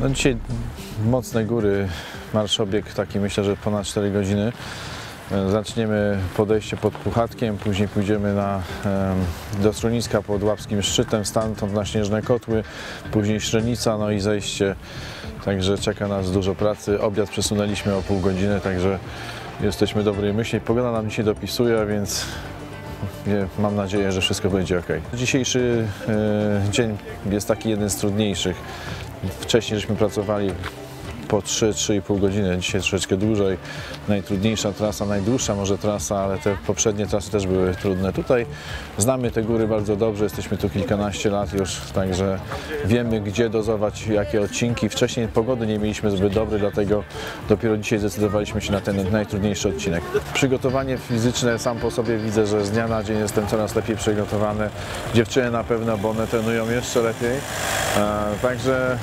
No dzisiaj mocne góry, marszobieg taki myślę, że ponad 4 godziny. E, Zaczniemy podejście pod Puchatkiem, później pójdziemy na, do schroniska pod Łapskim Szczytem, stamtąd na Śnieżne Kotły, później Śrenica, no i zejście. Także czeka nas dużo pracy. Obiad przesunęliśmy o pół godziny, także jesteśmy dobrej myśli. Pogoda nam dzisiaj dopisuje, więc Mam nadzieję, że wszystko będzie ok. Dzisiejszy e, dzień jest taki jeden z trudniejszych. Wcześniej żeśmy pracowali po 3-3,5 godziny, dzisiaj troszeczkę dłużej. Najtrudniejsza trasa, najdłuższa może trasa, ale te poprzednie trasy też były trudne. Tutaj znamy te góry bardzo dobrze, jesteśmy tu kilkanaście lat już, także wiemy gdzie dozować jakie odcinki. Wcześniej pogody nie mieliśmy zbyt dobrej, dlatego dopiero dzisiaj zdecydowaliśmy się na ten najtrudniejszy odcinek. Przygotowanie fizyczne sam po sobie widzę, że z dnia na dzień jestem coraz lepiej przygotowany. Dziewczyny na pewno, bo one trenują jeszcze lepiej. Także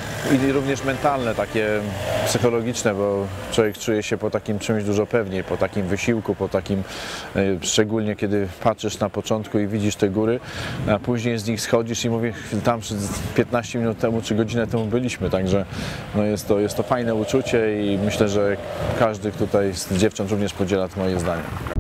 i również mentalne, takie psychologiczne, bo człowiek czuje się po takim czymś dużo pewniej, po takim wysiłku, po takim, e, szczególnie kiedy patrzysz na początku i widzisz te góry, a później z nich schodzisz i mówisz, tam przed 15 minut temu czy godzinę temu byliśmy, także no jest, to, jest to fajne uczucie i myślę, że każdy tutaj z dziewcząt również podziela to moje zdanie.